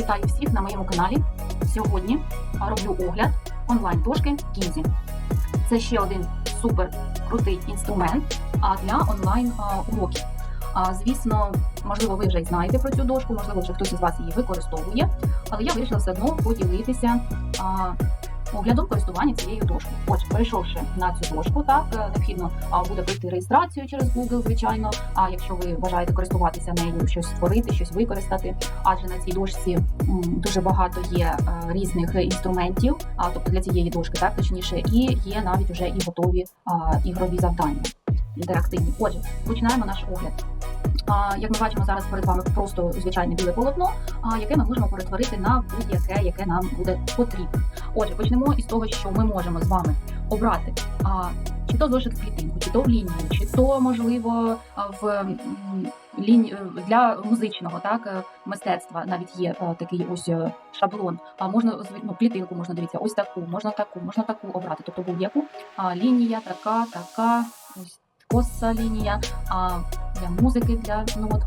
Вітаю всіх на моєму каналі. Сьогодні роблю огляд онлайн-дошки Кінзі. Це ще один супер крутий інструмент для онлайн а, уроків. Звісно, можливо, ви вже й знаєте про цю дошку, можливо, вже хтось із вас її використовує, але я вирішила все одно поділитися оглядом користування цією дошкою. Отже, перейшовши на цю дошку, так е, необхідно буде пройти реєстрацію через Google, звичайно. А якщо ви бажаєте користуватися нею, щось створити, щось використати, адже на цій дошці дуже багато є е, різних інструментів, а тобто для цієї дошки, так точніше, і є навіть вже і готові ігрові завдання інтерактивні. Отже, починаємо наш огляд. Як ми бачимо зараз перед вами просто звичайне біле полотно, яке ми можемо перетворити на будь-яке, яке нам буде потрібно. Отже, почнемо із того, що ми можемо з вами обрати а, чи то зошит в клітинку, чи то в лінію, чи то можливо в м, е, для музичного так е, мистецтва навіть є е, такий ось шаблон. А можна ну, клітинку можна дивіться, ось таку, можна таку, можна таку обрати. Тобто будь-яку лінія, така, така, ось коса лінія. А для музики, для нот.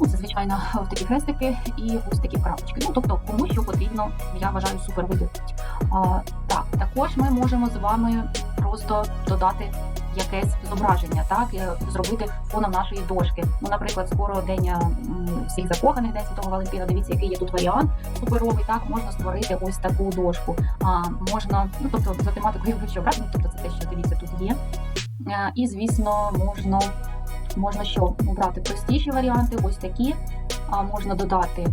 Ну, це звичайно в такі хрестики і ось такі крапочки. Ну тобто, кому що потрібно, я вважаю супер види. А, так, також ми можемо з вами просто додати якесь зображення, так е, зробити фоном нашої дошки. Ну, наприклад, скоро день всіх закоханих, день Святого Валентина. Дивіться, який є тут варіант суперовий. Так можна створити ось таку дошку. А можна, ну тобто за тематикою ви що ну, тобто це те, що дивіться тут є. Е, І звісно, можна можна що обрати простіші варіанти, ось такі. А можна додати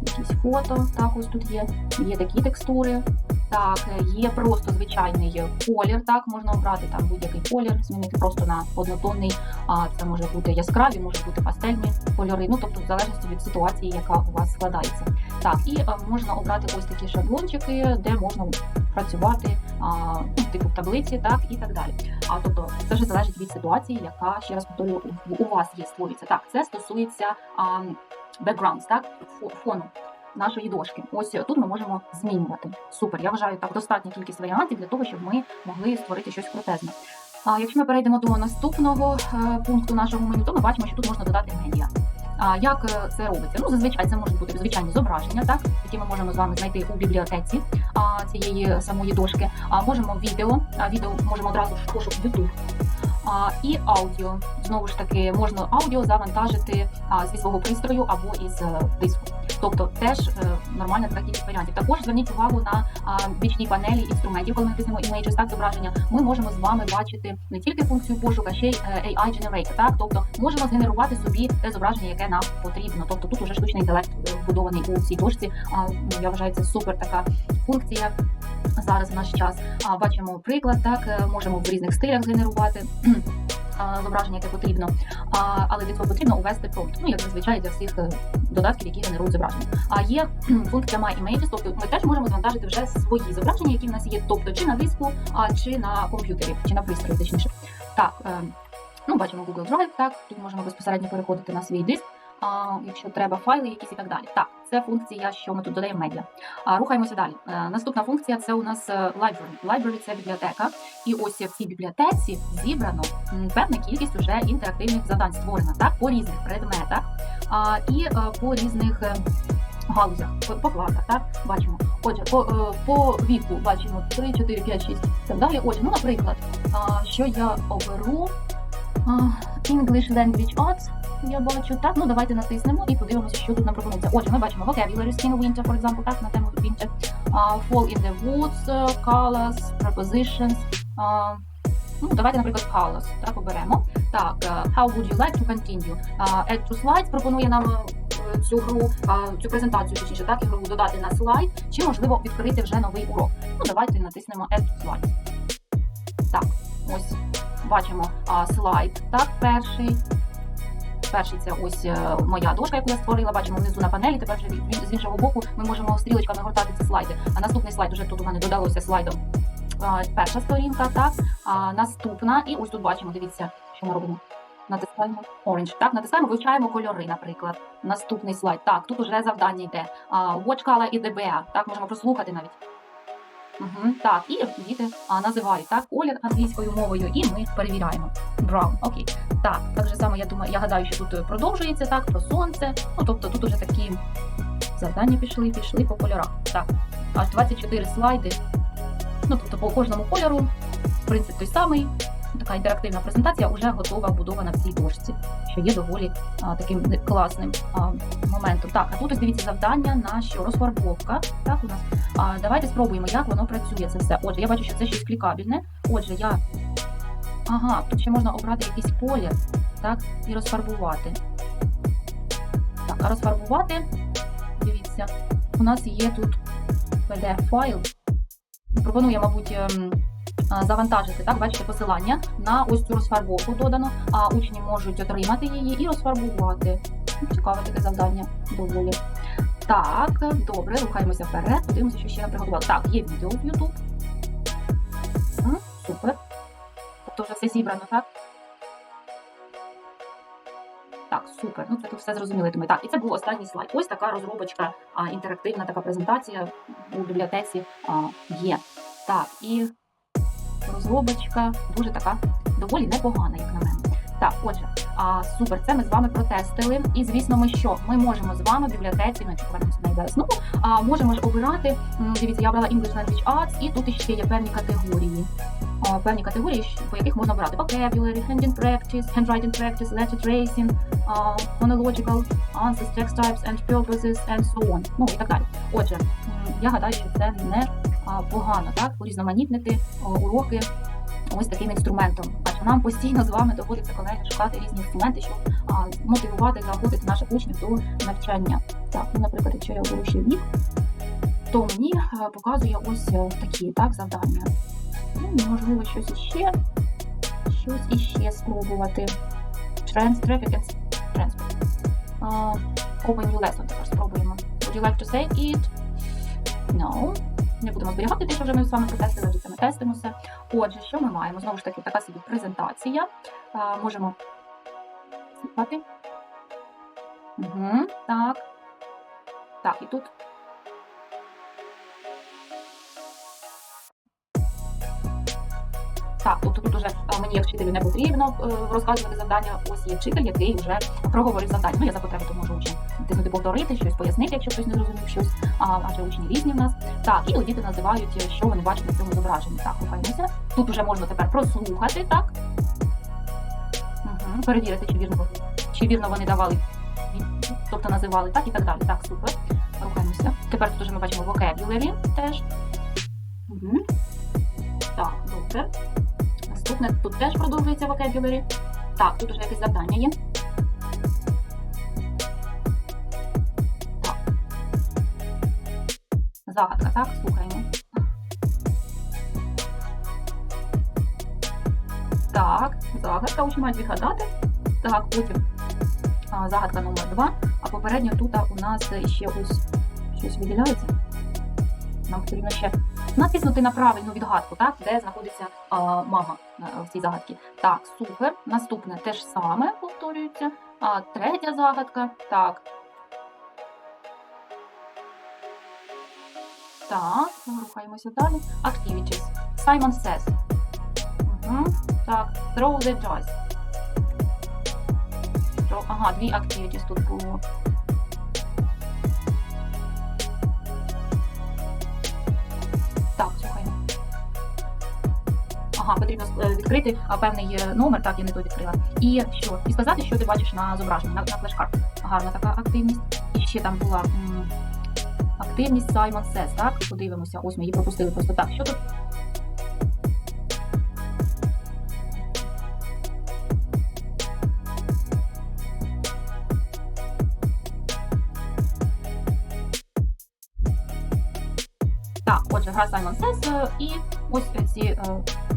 якісь фото. Так, ось тут є. Є такі текстури. Так, е, є просто звичайний колір. Так, можна обрати там будь-який колір, змінити просто на однотонний. А це може бути яскраві, може бути пастельні кольори. Ну тобто, в залежності від ситуації, яка у вас складається. Так, і е, можна обрати ось такі шаблончики, де можна працювати а, ну, типу в таблиці, так і так далі. А тобто це вже залежить від ситуації, яка ще раз повторюю, у, вас є створюється. Так, це стосується а, backgrounds, так фо- фону нашої дошки. Ось тут ми можемо змінювати. Супер. Я вважаю так достатня кількість варіантів для того, щоб ми могли створити щось крутезне. А якщо ми перейдемо до наступного е, пункту нашого меню, то ми бачимо, що тут можна додати медіа. А як е, це робиться? Ну, зазвичай це можуть бути звичайні зображення, так які ми можемо з вами знайти у бібліотеці а, цієї самої дошки. А можемо відео, а відео можемо одразу в пошук YouTube. А, і аудіо. Знову ж таки, можна аудіо завантажити а, зі свого пристрою або із е, диску. Тобто теж е, нормальна така кількість варіантів. Також зверніть увагу на а, бічній панелі інструментів, коли ми натиснемо Images, так зображення. Ми можемо з вами бачити не тільки функцію пошуку, а ще й е, AI Generator, так тобто можемо згенерувати собі те зображення, яке нам потрібно. Тобто тут уже штучний інтелект вбудований у цій дошці. Ну, я вважаю, це супер така функція зараз в наш час. Бачимо приклад, так е, можемо в різних стилях згенерувати. а, Зображення, яке потрібно, а, але для цього потрібно увести промпт. Ну як зазвичай для всіх е, додатків, які генерують зображення. А є функція My Images, тобто ми теж можемо завантажити вже свої зображення, які в нас є, тобто чи на диску, а чи на комп'ютері, чи на пристрої, точніше. Так, е, ну бачимо Google Drive, так тут можемо безпосередньо переходити на свій диск. А, якщо треба файли якісь і так далі. Так, це функція, що ми тут додаємо медіа. А, рухаємося далі. Е, наступна функція це у нас е, library. Library – це бібліотека. І ось в цій бібліотеці зібрано певна кількість уже інтерактивних завдань створена так по різних предметах а, і е, по різних. Галузях, по, класах, так бачимо. Отже, по, по віку бачимо 3, 4, 5, 6 так далі. Отже, ну, наприклад, а, що я оберу а, English Language Arts. Я бачу так. Ну давайте натиснемо і подивимося, що тут нам пропонується. Отже, ми бачимо vocabulary, skin winter, for example, так, на тему winter, а, fall in the woods, е, colors, prepositions. А, Ну, давайте, наприклад, colors, так, оберемо. Так, е, how would you like to continue? А, Add to slides пропонує нам е, цю гру, а, цю презентацію, точніше, так, ігрову додати на слайд, чи можливо відкрити вже новий урок. Ну, давайте натиснемо Add to slides. Так, ось бачимо а, слайд, так, перший. Перший це ось е, моя дошка, яку я створила. Бачимо внизу на панелі. Тепер вже з іншого боку ми можемо стрілочками гортати ці слайди. А наступний слайд уже тут у мене додалося слайдом. Перша сторінка, так. А, наступна, і ось тут бачимо, дивіться, що ми робимо. Натискаємо Orange. Так, натискаємо, вивчаємо кольори, наприклад. Наступний слайд. Так, тут уже завдання йде. Watch color і DBA. Так, можемо прослухати навіть. Угу, так, і діти а, називають так колір англійською мовою, і ми перевіряємо. Brown, окей. Так, так же само, я думаю, я гадаю, що тут продовжується так, про сонце. Ну, тобто тут уже такі Завдання пішли, пішли по кольорах. Так, аж 24 слайди. Ну, тобто по кожному кольору, принцип той самий. Така інтерактивна презентація вже готова, вбудована в цій дошці, що є доволі а, таким класним а, моментом. Так, а тут ось дивіться завдання на що розфарбовка. Так, у нас. А, давайте спробуємо, як воно працює це все. Отже, я бачу, що це щось клікабельне. Отже, я. Ага, тут ще можна обрати якийсь колір, так, і розфарбувати. Так, а розфарбувати, дивіться, у нас є тут PDF-файл. Пропоную, мабуть, ем, завантажити, так, бачите, посилання на ось цю розфарбовку додано, а учні можуть отримати її і розфарбувати. Цікаве таке завдання доволі. Так, добре, рухаємося вперед, подивимося, що ще нам приготували. Так, є відео в YouTube. Супер. Тобто вже все зібрано, так? Так, супер. Ну це тут все зрозуміло. я Думаю. Так, і це був останній слайд. Ось така розробочка, а, інтерактивна така презентація у бібліотеці а, є. Так, і розробочка дуже така доволі непогана, як на мене. Так, отже, а, супер, це ми з вами протестили. І звісно, ми що? Ми можемо з вами в бібліотеці, якщо повернемося на ідею знову, а, можемо ж обирати. Дивіться, я обрала English Language Arts, і тут ще є певні категорії. А, Певні категорії, по яких можна обрати vocabulary, handwriting practice, handwriting practice, letter tracing, а, phonological answers, text types and purposes, and so on. Ну і так далі. Отже, я гадаю, що це не погано, так, урізноманітнити уроки ось таким інструментом. Адже нам постійно з вами доводиться колеги шукати різні інструменти, щоб мотивувати, заохотити наших учнів до навчання. Так, ну, наприклад, якщо я оберу вік, то мені показує ось е, такі так, завдання. Ну, можливо, щось іще, щось іще спробувати. Trends, traffic and transport. Uh, open new lesson тепер спробуємо. Would you like to save it? No. Не будемо зберігати те, що вже ми з вами протестили, вже це ми тестимося. Отже, що ми маємо? Знову ж таки, така собі презентація. А, можемо. Угу, так. Так, і тут. Так, тобто тут уже мені як вчителю не потрібно е, розказувати завдання. Ось є вчитель, який вже проговорив завдання. Ну, я за потреби то можу учням тиснути повторити, щось пояснити, якщо хтось не зрозумів щось, а, адже учні різні в нас. Так, і діти називають, що вони бачать на цьому зображенні. Так, рухаємося. Тут вже можна тепер прослухати, так? Угу. Перевірити, чи вірно, чи вірно вони давали, тобто називали, так і так далі. Так, супер. Рухаємося. Тепер тут вже ми бачимо vocabulary теж. Угу. Так, добре. Наступне тут теж продовжується vocabulary. Так, тут уже якесь завдання є. Загадка, так, слухаємо. Так, загадка учні мають відгадати. Так, потім а, загадка номер два. А попередньо тут у нас ще ось щось виділяється. Нам потрібно ще натиснути на правильну відгадку, так, де знаходиться а, мама в цій загадці. Так, супер. Наступне те ж саме повторюється. А третя загадка. Так. Так, рухаємося далі. Activities. Simon says. Угу. Так, throw the dice. Ага, дві activities тут було. Так, слухаємо. Ага, потрібно е, відкрити певний е, номер, так, я не то відкрила. І що? І сказати, що ти бачиш на зображенні, на, на флешкарт. Гарна така активність. І ще там була м, активність Simon Says, так? Подивимося, ось ми її пропустили просто так. Що тут? Гра Simon Says е, і ось ці е,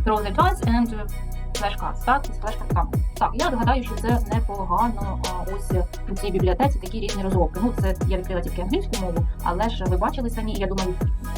Throw the Dice and е, Flashcards, так, із флешкартками. Так, я гадаю, що це непогано ось е, у цій бібліотеці такі різні розробки. Ну, це я відкрила тільки англійську мову, але ж ви бачили самі, я думаю,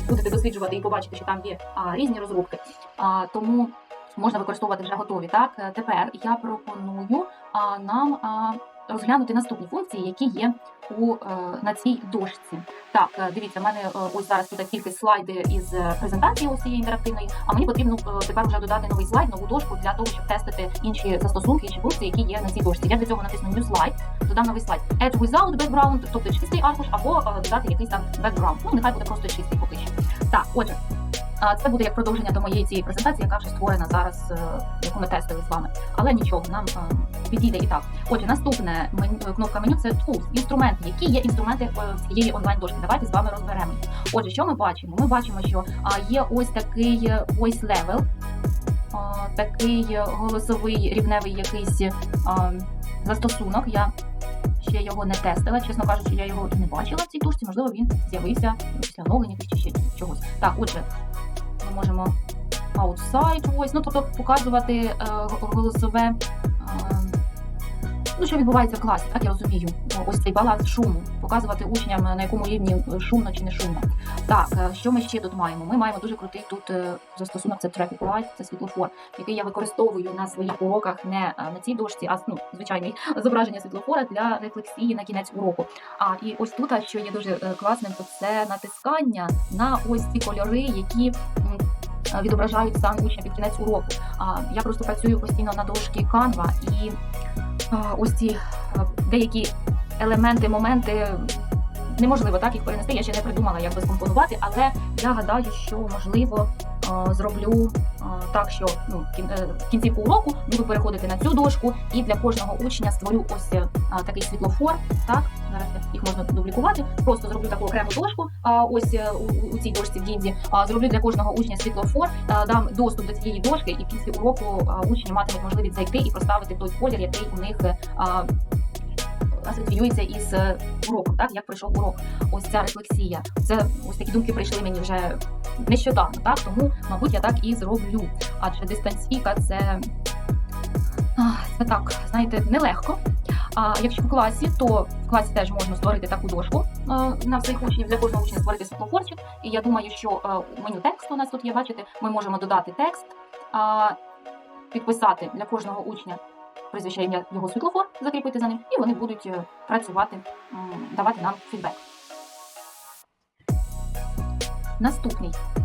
будете досліджувати і побачите, що там є а, різні розробки. А, тому можна використовувати вже готові. Так, Е, тепер я пропоную а, нам а, розглянути наступні функції, які є у, е, на цій дошці. Так, е, дивіться, в мене е, ось зараз тут тільки слайди із презентації ось цієї інтерактивної, а мені потрібно тепер вже додати новий слайд, нову дошку для того, щоб тестити інші застосунки, інші функції, які є на цій дошці. Я для цього натисну New Slide, додам новий слайд. Add without background, тобто чистий аркуш, або додати якийсь там background. Ну, нехай буде просто чистий поки що. Так, отже. Це буде як продовження до моєї цієї презентації, яка вже створена зараз, е, яку ми тестили з вами. Але нічого, нам е, підійде і так. Отже, наступне е, кнопка меню це Tools, інструменти. Які є інструменти цієї онлайн дошки? Давайте з вами розберемо. Отже, що ми бачимо? Ми бачимо, що є ось такий voice level, такий голосовий рівневий якийсь застосунок. Я ще його не тестила. Чесно кажучи, я його і не бачила в цій дошці. Можливо, він з'явився після оновлення чи ще чогось. Так, отже, можемо аутсайд, ось, ну тобто показувати е, голосове. Ну, що відбувається в класі, так я розумію. Ось цей баланс шуму, показувати учням на якому рівні шумно чи не шумно. Так, е, що ми ще тут маємо? Ми маємо дуже крутий тут е, застосунок, це Traffic Light, це світлофор, який я використовую на своїх уроках не е, на цій дошці, а ну, звичайний зображення світлофора для рефлексії на кінець уроку. А і ось тут, що є дуже класним, то це натискання на ось ці кольори, які. Відображають стан учня під кінець уроку. А я просто працюю постійно на дошці Canva і ось ці деякі елементи, моменти неможливо так їх перенести. Я ще не придумала, як би скомпонувати, але я гадаю, що можливо зроблю так, що ну, е, в кінцівку уроку буду переходити на цю дошку, і для кожного учня створю ось е, такий світлофор. Так, зараз їх можна дублікувати. Просто зроблю таку окрему дошку. Ось е, у, цій дошці в Гінзі. Зроблю для кожного учня світлофор, дам доступ до цієї дошки, і в кінці уроку учні матимуть можливість зайти і проставити той колір, який у них. Е, Асоціюється із е, уроком, так як пройшов урок. Ось ця рефлексія. Це ось такі думки прийшли мені вже нещодавно, так тому, мабуть, я так і зроблю. Адже дистанційка це, це так, знаєте, нелегко. А якщо в класі, то в класі теж можна створити таку дошку на всіх учнів, для кожного учня створити світлофорчик. І я думаю, що меню тексту у нас тут є, бачите, ми можемо додати текст, підписати для кожного учня прізвище його світлофор, закріпити за ним, і вони будуть е, працювати, давати нам фідбек. Наступний е,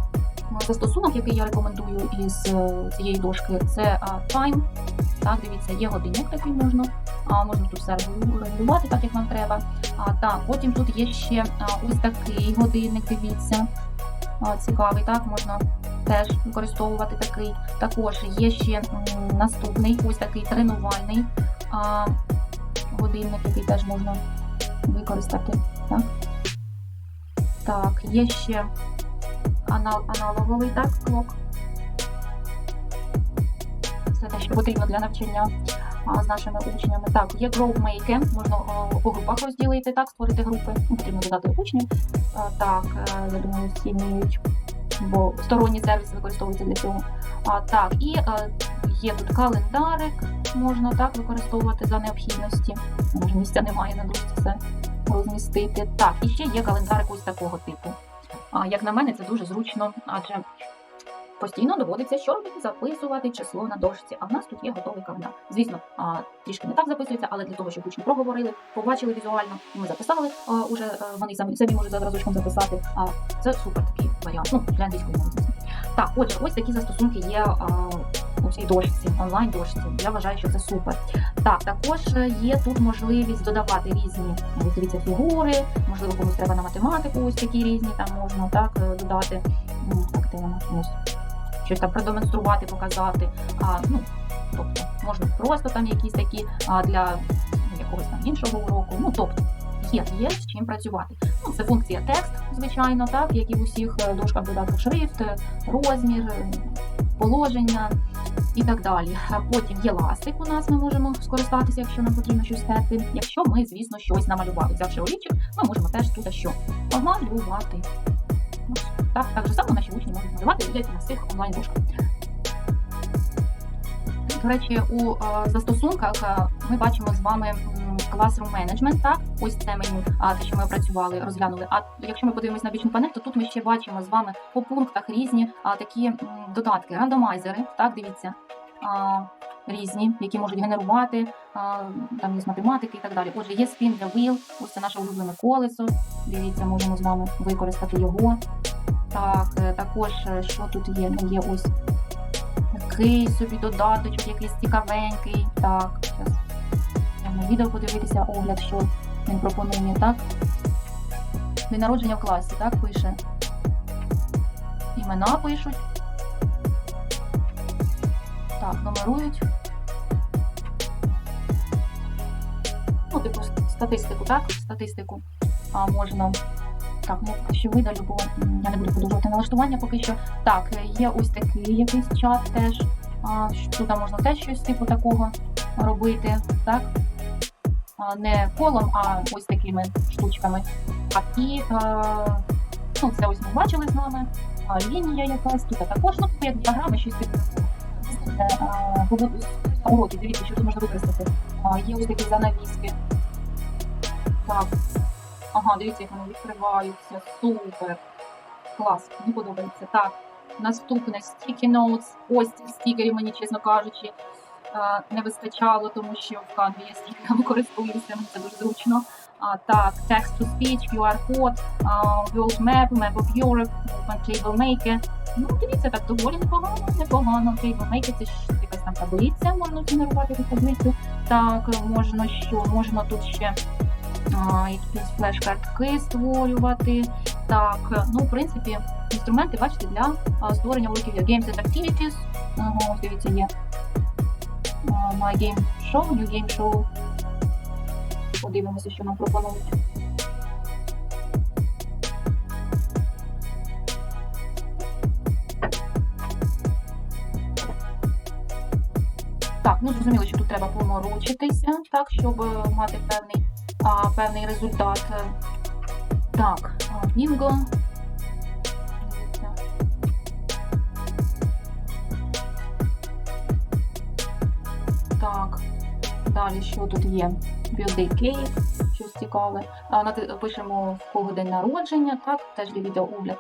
застосунок, який я рекомендую із е, цієї дошки, це е, Time. Так, дивіться, є годинник такий можна. А можна тут все регулю- регулювати, так як нам треба. А, так, потім тут є ще а, ось такий годинник, дивіться. А, цікавий, так, можна теж використовувати такий. Також є ще наступний, ось такий тренувальний а, годинник, який теж можна використати. Так, так є ще анал, аналоговий так, клок. Це те, що потрібно для навчання з нашими учнями. Так, є GrowMaker, можна а, по групах розділити, так, створити групи. Потрібно додати учнів. А, так, е, я думаю, всі вміють, бо сторонні сервіси використовуються для цього. А, так, і е, є тут календарик, можна так використовувати за необхідності. Може, місця немає на дошці це розмістити. Так, і ще є календарик ось такого типу. А, як на мене, це дуже зручно, адже постійно доводиться що? Записувати число на дошці. А в нас тут є готовий календар. Звісно, трішки не так записується, але для того, щоб учні проговорили, побачили візуально, ми записали, уже вони самі самі можуть за зразочком записати. Це супер такий варіант. Ну, для англійської мови. Так, отже, ось такі застосунки є у цій дошці, онлайн дошці. Я вважаю, що це супер. Так, також е, є тут можливість додавати різні дивіться, фігури, можливо, комусь треба на математику, ось такі різні там можна так е, додати. Вона ось щось там продемонструвати, показати. А, ну, тобто, можна просто там якісь такі а, для якогось там іншого уроку. Ну, тобто, є, є з чим працювати. Ну, це функція текст, звичайно, так, як і в усіх е, дошках додатках шрифт, е, розмір, е, положення і так далі. Потім є ластик у нас, ми можемо скористатися, якщо нам потрібно щось стерти. Якщо ми, звісно, щось намалювали. Взявши олівчик, ми можемо теж тут що? Помалювати. Так, так же само наші учні можуть малювати і на цих онлайн-дошках. До речі, у е, застосунках е, ми бачимо з вами Classroom Management, так? Ось це меню, те, що ми опрацювали, розглянули. А якщо ми подивимось на бічну панель, то тут ми ще бачимо з вами по пунктах різні такі додатки, рандомайзери, так, дивіться. Різні, які можуть генерувати, там є математики і так далі. Отже, є spin the wheel, ось це наше улюблене колесо. Дивіться, можемо з вами використати його. Так, е, також е, що тут є? Ну, є ось такий собі додаточок, якийсь цікавенький. Так, зараз на відео подивитися огляд, що він пропонує, так? День народження в класі, так, пише. Імена пишуть. Так, номерують. Ну, типу, статистику, так? Статистику а, можна. Так, ну видалю, бо я не буду продовжувати налаштування поки що. Так, е, є ось такий якийсь чат теж. А, тут можна теж щось типу такого робити, так? А, не колом, а ось такими штучками. Так, і е, ну, це ось ми бачили з вами. А, лінія якась, тут також, ну, як діаграми, щось типу. Уроки, дивіться, що тут можна використати. А, є ось такі занавіски. Так. Ага, дивіться, як вони відкриваються. Супер. Клас, мені подобається. Так, наступне sticky notes. Ось цих стікерів мені, чесно кажучи, е, не вистачало, тому що в Canva я стікерами користуюся, мені це дуже зручно. А, так, text to speech, QR-код, World Map, Map of Europe, Open Table Maker. Ну, дивіться, так доволі непогано, непогано. Table Maker це якась там таблиця, можна згенерувати цю таблицю. Так, можна що, можна тут ще якісь флеш-картки створювати. Так, ну, в принципі, інструменти, бачите, для створення є Games and Activities. Ага, дивіться, є My Game Show, New Game Show. Подивимося, що нам пропонують. Так, ну зрозуміло, що тут треба поморочитися, так, щоб е, мати певний, а, певний результат. Так, бінго. Так, далі що тут є? Birthday cake, щось цікаве. А, пишемо в кого день народження, так, теж є відеоогляд.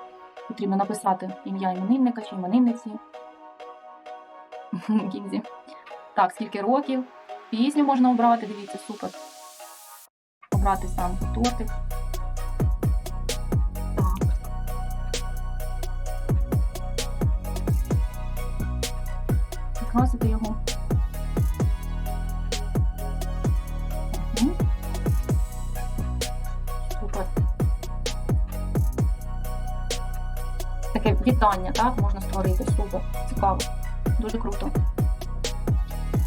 Потрібно написати ім'я іменинника чи іменинниці. Кінзі. Так, скільки років. Пісню можна обрати, дивіться, супер. Обрати сам тортик. Прикрасити його. Таке вітання, так, можна створити. Супер. Цікаво. Дуже круто.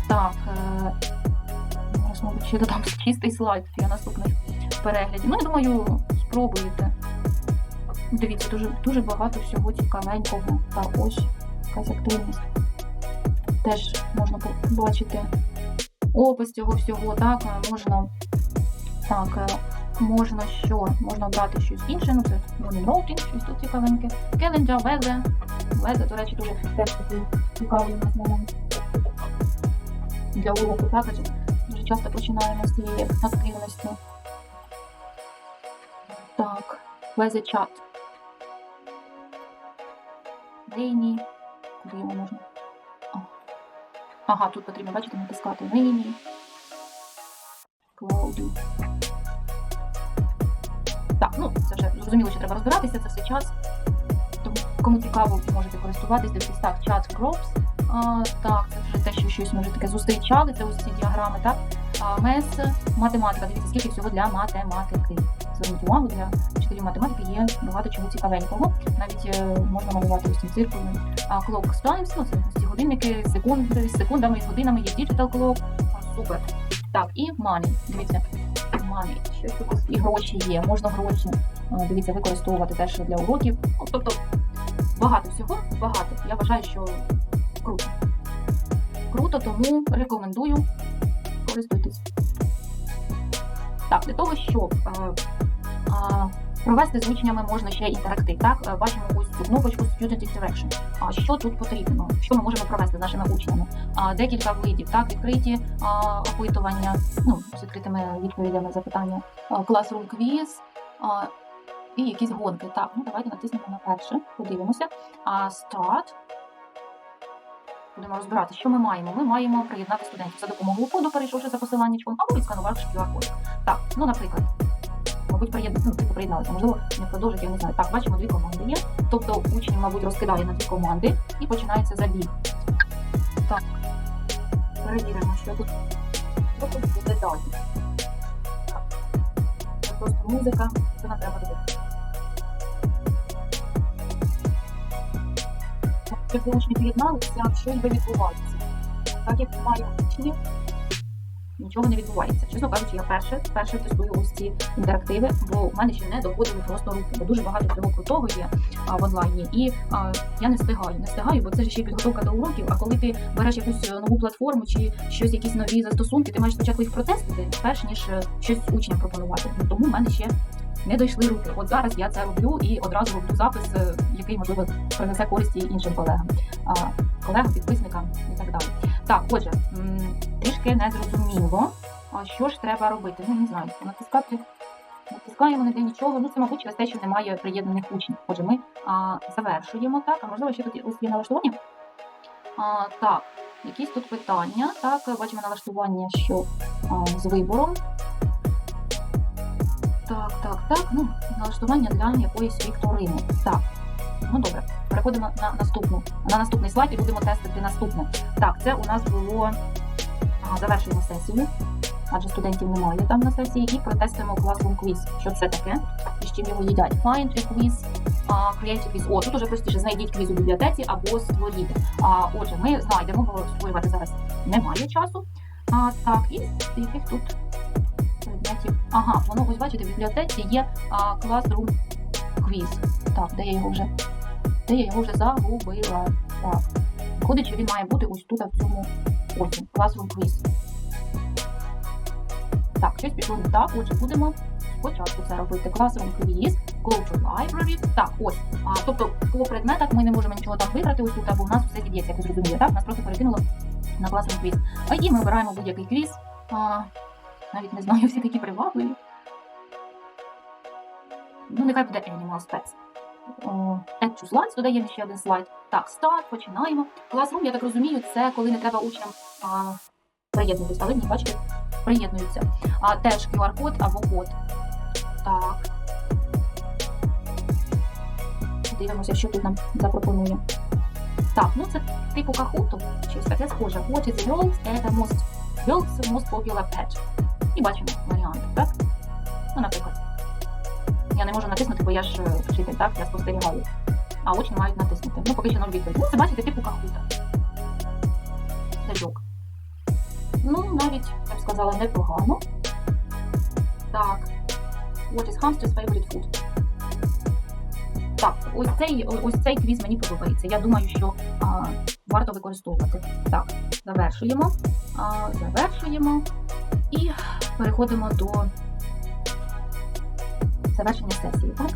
Так. Зараз, мабуть, ще додам чистий слайд для наступних переглядів. Ну, я думаю, спробуєте. Дивіться, дуже, дуже багато всього цікавенького. Так, ось якась активність. Теж можна побачити опис цього всього, так, е, можна так, е, можна що? Можна брати щось інше, ну це routine, щось тут цікавеньке. Calendar, weather. Weather, до речі, дуже теж такий цікавий момент для уроку, так, адже дуже часто починаємо з цієї активності. Так, chat. Rainy. Куди його можна? Ага, тут потрібно, бачите, натискати rainy. Cloudy. Так, ну це вже зрозуміло, що треба розбиратися, це все час. Тому кому цікаво, можете користуватись, дивитись так, чат groups. А, так, це вже те, що щось ми вже таке зустрічали, це ось ці діаграми, так? МЕС, математика. Дивіться, скільки всього для математики. Зверніть увагу, для вчителів математики є багато чого цікавенького. Навіть е, можна малювати ось цим циркулем. Clock times, ну це ці годинники, з секундами, з годинами, є digital clock. Супер. Так, і money. Дивіться, money. І гроші є. Можна гроші, а, дивіться, використовувати теж для уроків. Тобто багато всього, багато. Я вважаю, що круто. Круто, тому рекомендую користуйтесь. Так, для того, щоб е, провести з учнями можна ще інтерактив. Так, Е, бачимо ось цю кнопочку Student Interaction. А що тут потрібно? Що ми можемо провести з нашими учнями? А, декілька видів, так, відкриті а, опитування, ну, з відкритими відповідями запитання, Quiz, а, і якісь гонки. Так, ну давайте натиснемо на перше, подивимося. А, Start. Будемо розбирати, що ми маємо. Ми маємо приєднати студентів за допомогою коду, перейшовши за посиланнячком, або відсканувавши QR-код. Так, ну, наприклад, мабуть, приєднати, ну, типу, приєдналися, можливо, не продовжить, я не знаю. Так, бачимо, дві команди є. Тобто учнів, мабуть, розкидає на дві команди і починається забіг. Так, перевіримо, що тут, що буде далі. Так, просто музика, це нам треба дивитися. Учні приєдналися, щось би відбувалося. Так як немає учнів, нічого не відбувається. Чесно кажучи, я перше, перше тестую ось ці інтерактиви, бо в мене ще не доходили просто руки, бо дуже багато всього крутого є а, в онлайні, і а, я не встигаю, не встигаю, бо це ж ще підготовка до уроків. А коли ти береш якусь е, нову платформу чи щось, якісь нові застосунки, ти маєш спочатку їх протестити, перш ніж е, щось учням пропонувати. Ну, тому в мене ще не дійшли руки. От зараз я це роблю і одразу роблю запис, е, який можливо принесе користі іншим колегам, колегам, підписникам і так далі. Так, отже, трішки не зрозуміло, а що ж треба робити. Ну, не знаю, натискати. Натискаємо ніде нічого. Ну, це, мабуть, через те, що немає приєднаних учнів. Отже, ми а, завершуємо так. А можливо, ще тут є налаштування. А, так, якісь тут питання. Так, бачимо налаштування, що а, з вибором. Так, так, так. Ну, налаштування для якоїсь вікторини. Так. Ну добре, переходимо на наступну на наступний слайд і будемо тестити наступне. Так, це у нас було ага, завершуємо сесію, адже студентів немає там на сесії, і протестуємо Classroom Quiz. Що це таке? І з чим його їдять? Find a quiz, а, create a quiz. О, тут уже простіше, знайдіть квіз у бібліотеці або створіть. А, отже, ми знайдемо, бо створювати зараз немає часу. А, так, і яких тут. Ага, воно ось бачите, в бібліотеці є а, Classroom Quiz. Так, де я його вже? Де я його вже загубила. Так. Виходить, що він має бути ось тут, в цьому ось, Classroom Quiz. Так, щось пішло не так. Отже, будемо спочатку це робити. Quiz, Go to Library. Так, ось. А, тобто по предметах ми не можемо нічого там вибрати ось тут, або в нас все під'ється, як ви зрозуміли. Так, нас просто перекинуло на Classroom Quiz. А і ми обираємо будь-який квіз. Навіть не знаю, всі такі привабливі. Ну, нехай буде Animal Specs. Add to slides, додаємо ще один слайд. Так, старт, починаємо. Classroom, я так розумію, це коли не треба учням а, приєднуватися. Але ні, бачите, приєднуються. А, теж QR-код або код. Так. Дивимося, що тут нам запропонує. Так, ну це типу кахуту, щось таке схоже. What is world's and the most, world's most popular pet? І бачимо варіанти, так? Ну, наприклад. Я не можу натиснути, бо я ж е, вчитель, так? Я спостерігаю. А учні мають натиснути. Ну, поки що нуль відповідь. Ну, це бачите, типу кахута. Лежок. Ну, навіть, я б сказала, непогано. Так. What is hamster's favorite food? Так, ось цей, ось цей квіз мені подобається. Я думаю, що а, варто використовувати. Так, завершуємо. А, завершуємо. І переходимо до завершення сесії. Так?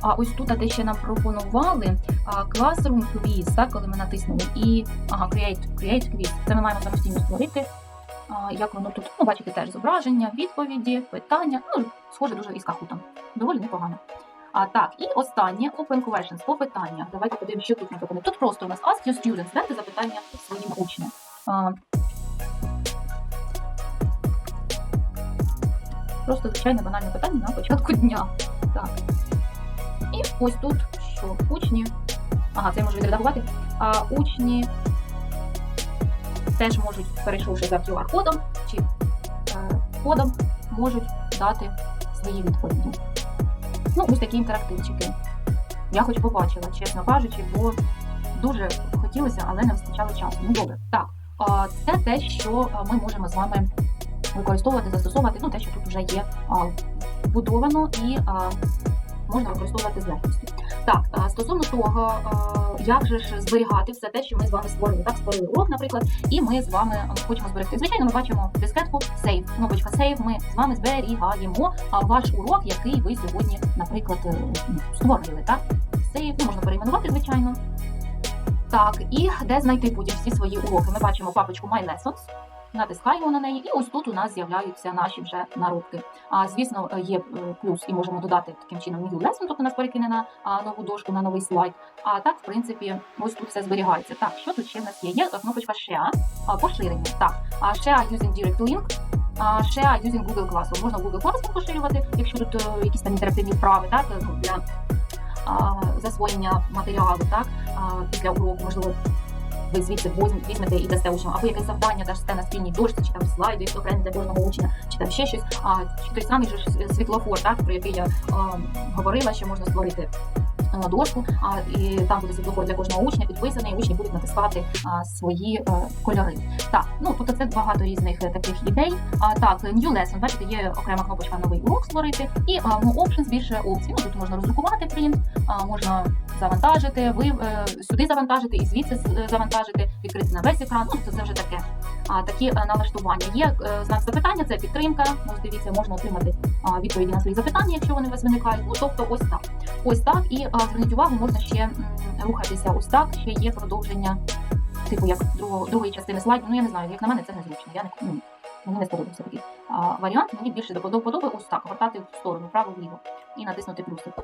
А ось тут те ще нам пропонували Classroom Quiz, так, коли ми натиснули, і ага, Create, create Quiz. Це ми маємо самостійно створити. Як воно тут? Ну, бачите, теж зображення, відповіді, питання. Ну, схоже дуже із кахутом. Доволі непогано. А так, і останнє Open Questions по питаннях. Давайте подивимося, що тут пропонує. Тут просто у нас Ask your students, дайте запитання своїм учням. Просто звичайне банальне питання на початку дня. Так. І ось тут що учні. Ага, це я можу відредагувати. А учні теж можуть, перейшовши за QR-кодом чи е, кодом, можуть дати свої відповіді. Ну, ось такі інтерактивчики. Я хоч побачила, чесно кажучи, бо дуже хотілося, але не вистачало часу. Ну добре. Так, це те, що ми можемо з вами використовувати, застосовувати, ну те, що тут вже є вбудовано і можна використовувати з легкістю. Так, стосовно того, як же ж зберігати все те, що ми з вами створили. Так, створили урок, наприклад, і ми з вами хочемо зберегти. Звичайно, ми бачимо дискетку Save, кнопочка Save, ми з вами зберігаємо ваш урок, який ви сьогодні, наприклад, е, ну, створили. Так, Save, ну, можна перейменувати, звичайно. Так, і де знайти потім всі свої уроки? Ми бачимо папочку My Lessons. Натискаємо на неї, і ось тут у нас з'являються наші вже наробки. А звісно, е, є е, плюс, і можемо додати таким чином new lesson, тобто нас перекине на нову дошку, на новий слайд. А так, в принципі, ось тут все зберігається. Так, що тут ще в нас є? Є кнопочка Share, поширення. Так, а Share using direct link. Share using Google Classroom. Можна Google Classroom поширювати, якщо тут е, якісь там інтерактивні вправи, так, ну, для засвоєння матеріалу, так, після уроку, можливо, ви звідси візьмете і дасте учням, або якесь завдання дасте на спільній дошці, чи там слайди, якщо окремі для кожного учня, чи там ще щось. А той самий же світлофор, так, про який я а, говорила, що можна створити. е, Дошку, а і там буде світлофор для кожного учня підписаний, і учні будуть натискати а, свої е, кольори. Так, ну тобто це багато різних е, таких ідей. А так, new lesson, бачите, є окрема кнопочка новий урок створити, і а, more options, більше опцій. Ну, тут можна роздрукувати принт, а, можна завантажити, ви е, сюди завантажити і звідси е, завантажити, відкрити на весь екран. Ну, тобто це вже таке. А такі е, налаштування. Є знак запитання, це підтримка. Ось дивіться, можна отримати відповіді на свої запитання, якщо вони у вас виникають. Ну тобто, ось так. Ось так. І зверніть увагу, можна ще рухатися. Ось так. Ще є продовження, типу як другого, другої частини слайду. Ну я не знаю, як на мене це незручно. Я не ну, мені не сподобався такий варіант. Мені більше до ось так, гортати в сторону, вправо-вліво і натиснути плюсик.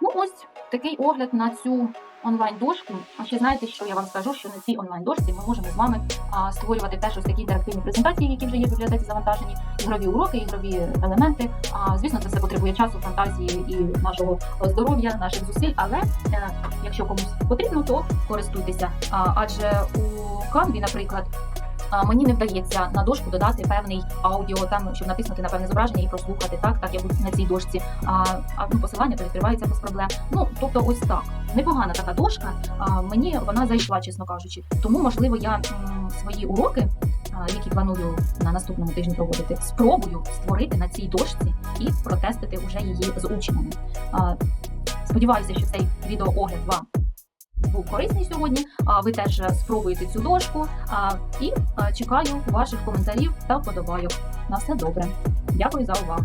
Ну ось такий огляд на цю онлайн-дошку. А ще знаєте, що я вам скажу, що на цій онлайн-дошці ми можемо з вами а, створювати теж ось такі інтерактивні презентації, які вже є в бібліотеці завантажені, ігрові уроки, ігрові елементи. А, звісно, це все потребує часу, фантазії і нашого здоров'я, наших зусиль. Але е, якщо комусь потрібно, то користуйтеся. А, адже у Canvі, наприклад. Мені не вдається на дошку додати певний аудіо, там щоб натиснути на певне зображення і прослухати так, так як на цій дошці. А, ну, посилання то відкривається без проблем. Ну тобто, ось так непогана така дошка. А, мені вона зайшла, чесно кажучи. Тому, можливо, я свої уроки, які планую на наступному тижні проводити, спробую створити на цій дошці і протестити вже її з учнями. Сподіваюся, що цей відеоогляд вам. Був корисний сьогодні. Ви теж спробуєте цю дошку. І чекаю ваших коментарів та вподобайок. На все добре. Дякую за увагу.